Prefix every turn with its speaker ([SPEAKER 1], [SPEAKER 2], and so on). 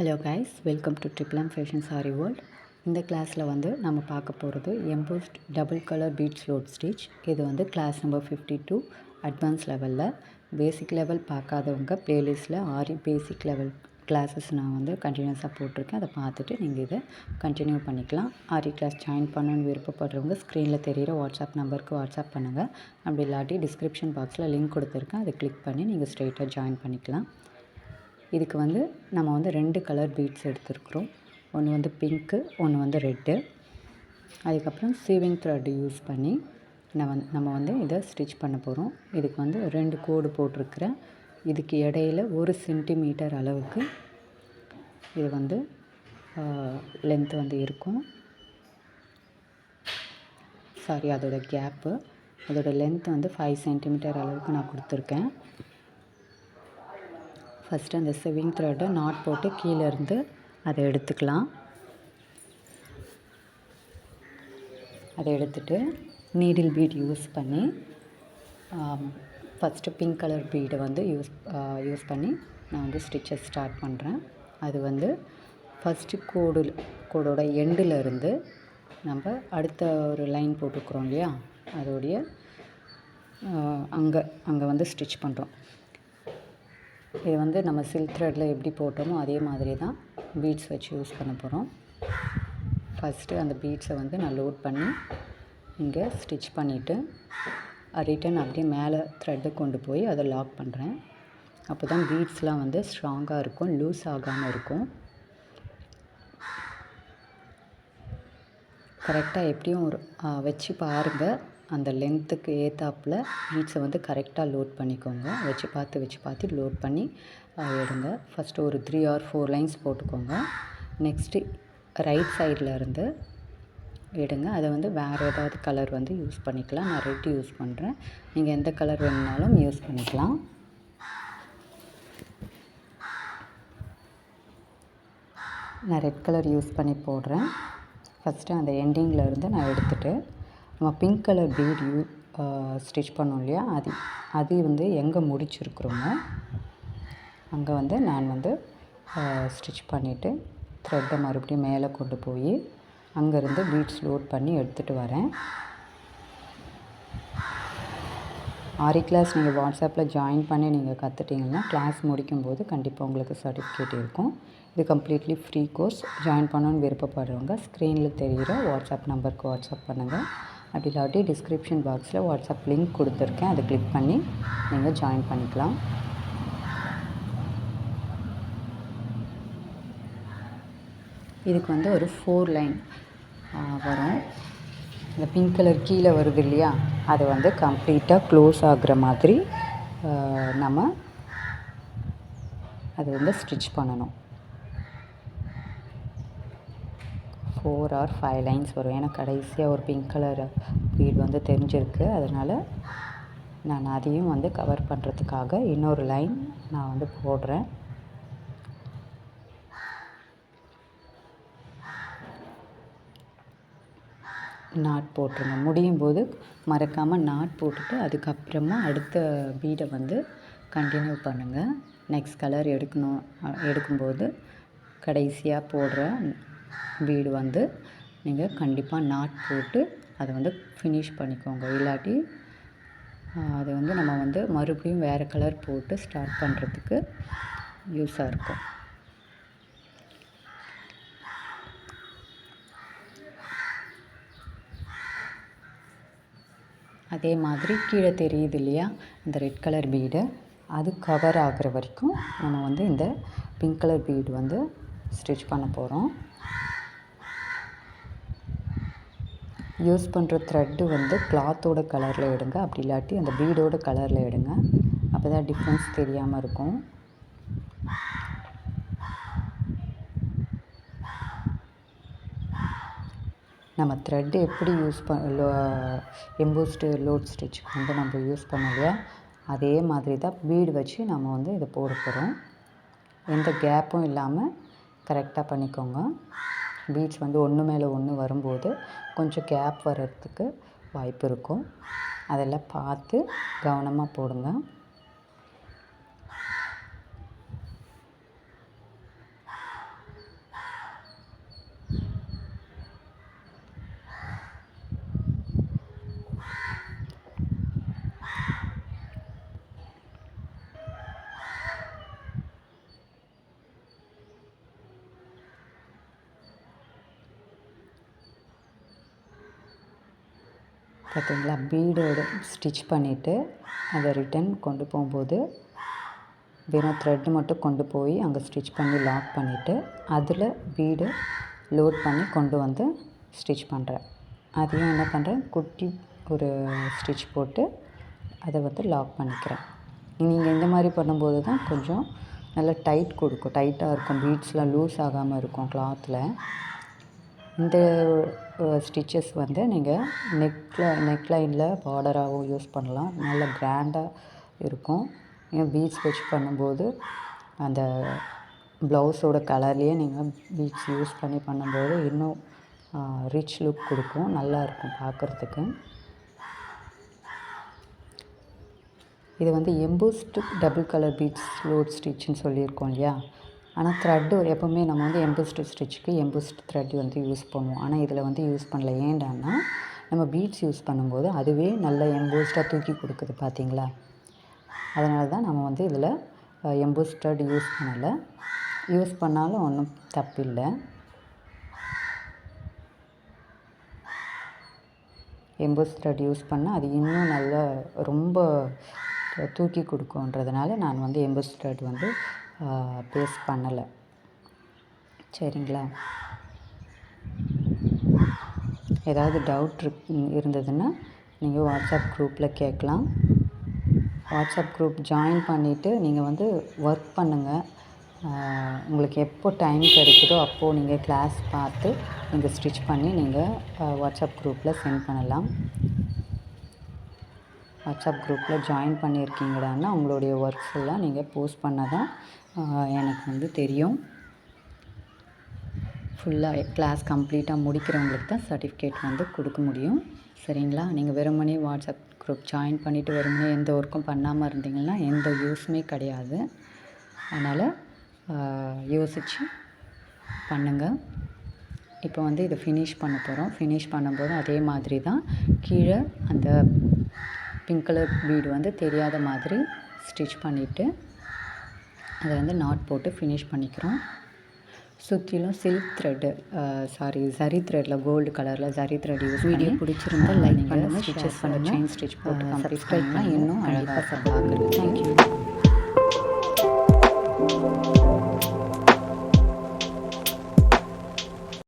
[SPEAKER 1] Hello guys welcome to triplum fashion sari world இந்த கிளாஸில் வந்து நம்ம பார்க்க போகிறது embossed double colour beads load stitch இது வந்து class number fifty two advance லெவலில் பேசிக் லெவல் பார்க்காதவங்க ப்ளேலிஸ்ட்டில் ஆரி பேசிக் லெவல் கிளாஸஸ் நான் வந்து கண்டினியூஸாக போட்டிருக்கேன். அதை பார்த்துட்டு நீங்கள் இதை கண்டினியூ பண்ணிக்கலாம். ஆரி கிளாஸ் ஜாயின் பண்ணணும்னு விருப்பப்படுறவங்க ஸ்க்ரீனில் தெரிகிற வாட்ஸ்அப் நம்பருக்கு வாட்ஸ்அப் பண்ணுங்கள் அப்படி இல்லாட்டி டிஸ்கிரிப்ஷன் பாக்ஸில் லிங்க் கொடுத்துருக்கேன். அதை கிளிக் பண்ணி நீங்கள் ஸ்ட்ரெயிட்டாக ஜாயின் பண்ணிக்கலாம். இதுக்கு வந்து நம்ம வந்து ரெண்டு கலர் பீட்ஸ் எடுத்துருக்குறோம். ஒன்று வந்து பிங்க்கு ஒன்று வந்து ரெட்டு அதுக்கப்புறம் சீவிங் த்ரெட் யூஸ் பண்ணி நான் வந்து நம்ம வந்து இதை ஸ்டிச் பண்ண போகிறோம் இதுக்கு வந்து ரெண்டு கோடு போட்டிருக்கிறேன். இதுக்கு இடையில ஒரு சென்டிமீட்டர் அளவுக்கு இது வந்து லென்த் வந்து இருக்கும். சாரி அதோடய கேப்பு அதோட லென்த் வந்து ஃபைவ் சென்டிமீட்டர் அளவுக்கு நான் கொடுத்துருக்கேன். ஃபஸ்ட்டு அந்த ஸ்விங் த்ரெட்டை நாட் போட்டு கீழேருந்து அதை எடுத்துக்கலாம். அதை எடுத்துட்டு நீடில் பீட் யூஸ் பண்ணி ஃபஸ்ட்டு பிங்க் கலர் பீடை வந்து யூஸ் யூஸ் பண்ணி நான் வந்து ஸ்டிச்சஸ் ஸ்டார்ட் பண்ணுறேன் அது வந்து ஃபஸ்ட்டு கோடு கோடோட எண்டில் இருந்து நம்ம அடுத்த ஒரு லைன் போட்டுக்கிறோம் இல்லையா? அதோடைய அங்கே அங்கே வந்து ஸ்டிச் பண்ணுறோம் இது வந்து நம்ம சில்க் த்ரெட்டில் எப்படி போட்டோமோ அதே மாதிரி தான் பீட்ஸ் வச்சு யூஸ் பண்ண போகிறோம் ஃபஸ்ட்டு அந்த பீட்ஸை வந்து நான் லோட் பண்ணி இங்கே ஸ்டிச் பண்ணிவிட்டு ரிட்டன் அப்படியே மேலே த்ரெட்டை கொண்டு போய் அதை லாக் பண்ணுறேன் அப்போ தான் பீட்ஸ்லாம் வந்து ஸ்ட்ராங்காக இருக்கும் லூஸ் ஆகாமல் இருக்கும். கரெக்டாக எப்படியும் ஒரு வச்சு பாருங்கள் அந்த லென்த்துக்கு ஏற்றாப்புல பீட்ஸை வந்து கரெக்டாக லோட் பண்ணிக்கோங்க. வச்சு பார்த்து வச்சு பார்த்து லோட் பண்ணி எடுங்க. ஃபஸ்ட்டு ஒரு த்ரீ ஆர் ஃபோர் லைன்ஸ் போட்டுக்கோங்க. நெக்ஸ்ட்டு ரைட் சைடில் இருந்து எடுங்க. அதை வந்து வேறு ஏதாவது கலர் வந்து யூஸ் பண்ணிக்கலாம். நான் ரெட் யூஸ் பண்ணுறேன் நீங்கள் எந்த கலர் வேணுனாலும் யூஸ் பண்ணிக்கலாம். நான் ரெட் கலர் யூஸ் பண்ணி போடுறேன். ஃபஸ்ட்டு அந்த எண்டிங்கில் இருந்து நான் எடுத்துகிட்டு நம்ம pink colour bead U stitch பண்ணோம் இல்லையா? அது அது வந்து எங்கே முடிச்சிருக்கிறோமோ அங்கே வந்து நான் வந்து ஸ்டிச் பண்ணிவிட்டு த்ரெட்டை மறுபடியும் மேலே கொண்டு போய் அங்கேருந்து பீட்ஸ் லோட் பண்ணி எடுத்துகிட்டு வரேன். ஆரி கிளாஸ் நீங்கள் வாட்ஸ்அப்பில் ஜாயின் பண்ணி நீங்கள் கற்றுட்டிங்கன்னா கிளாஸ் முடிக்கும்போது கண்டிப்பாக உங்களுக்கு சர்டிஃபிகேட் இருக்கும். இது கம்ப்ளீட்லி ஃப்ரீ கோர்ஸ் ஜாயின் பண்ணணுன்னு விருப்பப்படுறவங்க ஸ்க்ரீனில் தெரிகிற வாட்ஸ்அப் நம்பருக்கு வாட்ஸ்அப் பண்ணுங்கள் அப்படி இல்லாட்டி டிஸ்கிரிப்ஷன் பாக்ஸில் வாட்ஸ்அப் லிங்க் கொடுத்துருக்கேன். அதை கிளிக் பண்ணி நீங்கள் ஜாயின் பண்ணிக்கலாம். இதுக்கு வந்து ஒரு ஃபோர் லைன் வரும். இந்த பிங்க் கலர் கீழே வருது இல்லையா? அதை வந்து கம்ப்ளீட்டாக க்ளோஸ் ஆகுற மாதிரி நம்ம அது வந்து ஸ்டிச் பண்ணணும். ஃபோர் ஆர் ஃபைவ் லைன்ஸ் வரும். ஏன்னா கடைசியாக ஒரு பிங்க் கலர் வீடு வந்து தெரிஞ்சிருக்கு. அதனால் நான் அதையும் வந்து கவர் பண்ணுறதுக்காக இன்னொரு லைன் நான் வந்து போடுறேன். நாட் போட்டுருங்க முடியும் போது மறக்காமல் நாட் போட்டுட்டு அதுக்கப்புறமா அடுத்த பீடை வந்து கண்டினியூ பண்ணுங்கள் நெக்ஸ்ட் கலர் எடுக்கணும் எடுக்கும்போது கடைசியாக போடுற வீடு வந்து நீங்கள் கண்டிப்பாக நாட் போட்டு அதை வந்து ஃபினிஷ் பண்ணிக்கோங்க. இல்லாட்டி அது வந்து நம்ம வந்து மறுபடியும் வேறு கலர் போட்டு ஸ்டார்ட் பண்ணுறதுக்கு யூஸாக இருக்கும். அதே மாதிரி கீழே தெரியுது இல்லையா? இந்த ரெட் கலர் பீடு அது கவர் ஆகிற வரைக்கும் நம்ம வந்து இந்த பிங்க் கலர் பீடு வந்து ஸ்டிச் பண்ண போகிறோம் யூஸ் பண்ணுற த்ரெட்டு வந்து கிளாத்தோட கலரில் எடுங்க. அப்படி இல்லாட்டி அந்த பீடோட கலரில் எடுங்க. அப்போ தான் டிஃப்ரென்ஸ் தெரியாமல் இருக்கும். நம்ம த்ரெட்டு எப்படி யூஸ் ப லோ எம்போஸ்டு லோட் ஸ்டிச் வந்து நம்ம யூஸ் பண்ணோம் அதே மாதிரி தான் பீடு வச்சு நம்ம வந்து இதை போட போகிறோம் எந்த கேப்பும் இல்லாமல் கரெக்டாக பண்ணிக்கோங்க. பீட்ஸ் வந்து ஒன்று மேலே ஒன்று வரும்போது கொஞ்சம் கேப் வர்றதுக்கு வாய்ப்பு இருக்கும். அதெல்லாம் பார்த்து கவனமாக போடுங்க. பார்த்தீங்களா? பீடோட ஸ்டிச் பண்ணிவிட்டு அதை ரிட்டன் கொண்டு போகும்போது வெறும் த்ரெட் மட்டும் கொண்டு போய் அங்கே ஸ்டிச் பண்ணி லாக் பண்ணிவிட்டு அதில் பீடு லோட் பண்ணி கொண்டு வந்து ஸ்டிச் பண்ணுறேன் அதையும் என்ன பண்ணுறேன் குட்டி ஒரு ஸ்டிச் போட்டு அதை வந்து லாக் பண்ணிக்கிறேன். நீங்கள் இந்த மாதிரி பண்ணும்போது தான் கொஞ்சம் நல்லா டைட் கொடுக்கும். டைட்டாக இருக்கும். பீட்ஸ்லாம் லூஸ் ஆகாமல் இருக்கும் கிளாத்தில் இந்த ஸ்டிச்சஸ் வந்து நீங்கள் நெக்கில் நெக்லைனில் பார்டராகவும் யூஸ் பண்ணலாம். நல்ல கிராண்டாக இருக்கும். பீச் பீட்ஸ் வச்சு பண்ணும்போது அந்த ப்ளவுஸோட கலர்லேயே நீங்கள் பீட்ஸ் யூஸ் பண்ணி பண்ணும்போது இன்னும் ரிச் லுக் கொடுக்கும். நல்லா இருக்கும் பார்க்குறதுக்கு இது வந்து embossed double colour beads load ஸ்டிச்சுன்னு சொல்லியிருக்கோம் இல்லையா? ஆனால் த்ரெட்டு எப்போவுமே நம்ம வந்து எம்பூஸ்டு ஸ்டிச்சுக்கு எம்பூஸ்டு த்ரெட் வந்து யூஸ் பண்ணுவோம். ஆனால் இதில் வந்து யூஸ் பண்ணல. ஏண்டான்னா நம்ம பீட்ஸ் யூஸ் பண்ணும்போது அதுவே நல்ல எம்போஸ்டாக தூக்கி கொடுக்குது பார்த்தீங்களா? அதனால தான் நம்ம வந்து இதில் எம்பூஸ்டட் யூஸ் பண்ணலை. யூஸ் பண்ணாலும் ஒன்றும் தப்பில்லை. எம்போஸ் யூஸ் பண்ணால் அது இன்னும் நல்லா ரொம்ப தூக்கி கொடுக்குன்றதுனால நான் வந்து எம்போஸ் வந்து பேஸ்ட் பண்ணலை. சரிங்களா? ஏதாவது டவுட் இருந்ததுன்னா நீங்கள் வாட்ஸ்அப் குரூப்பில் கேட்கலாம். வாட்ஸ்அப் குரூப் ஜாயின் பண்ணிவிட்டு நீங்கள் வந்து ஒர்க் பண்ணுங்கள் உங்களுக்கு எப்போ டைம் கிடைக்குதோ அப்போது நீங்கள் கிளாஸ் பார்த்து நீங்கள் ஸ்டிச் பண்ணி நீங்கள் வாட்ஸ்அப் குரூப்பில் சென்ட் பண்ணலாம். வாட்ஸ்அப் குரூப்பில் ஜாயின் பண்ணியிருக்கீங்களான்னா உங்களுடைய ஒர்க்ஸ் எல்லாம் நீங்கள் போஸ்ட் பண்ணால் தான் எனக்கு வந்து தெரியும். ஃபுல்லாக கிளாஸ் கம்ப்ளீட்டாக முடிக்கிறவங்களுக்கு தான் சர்டிஃபிகேட் வந்து கொடுக்க முடியும். சரிங்களா? நீங்கள் வெறுமனே வாட்ஸ்அப் குரூப் ஜாயின் பண்ணிவிட்டு வெறுமனே எந்த ஒர்க்கும் பண்ணாமல் இருந்தீங்கன்னா எந்த யூஸுமே கிடையாது. அதனால் யோசித்து பண்ணுங்கள் இப்போ வந்து இதை ஃபினிஷ் பண்ண போகிறோம் ஃபினிஷ் பண்ணும்போது அதே மாதிரி தான் கீழே அந்த பிங்க் கலர் பீடு வந்து தெரியாத மாதிரி ஸ்டிச் பண்ணிவிட்டு அதை வந்து நாட் போட்டு ஃபினிஷ் பண்ணிக்கிறோம். சுற்றிலும் சில்க் த்ரெட்டு சாரி ஜரி த்ரெட்டில் கோல்டு கலரில் ஜரி த்ரெட் யூஸ் வீடியோ பிடிச்சிருந்தா லைக் பண்ணுங்கள் ஸ்டிச்சஸ் பண்ணுங்கள் செயின் ஸ்டிச் போட்டு கம்ப்ளீட் பண்ணால் இன்னும் அழகாக பார்க்குறது தேங்க்யூ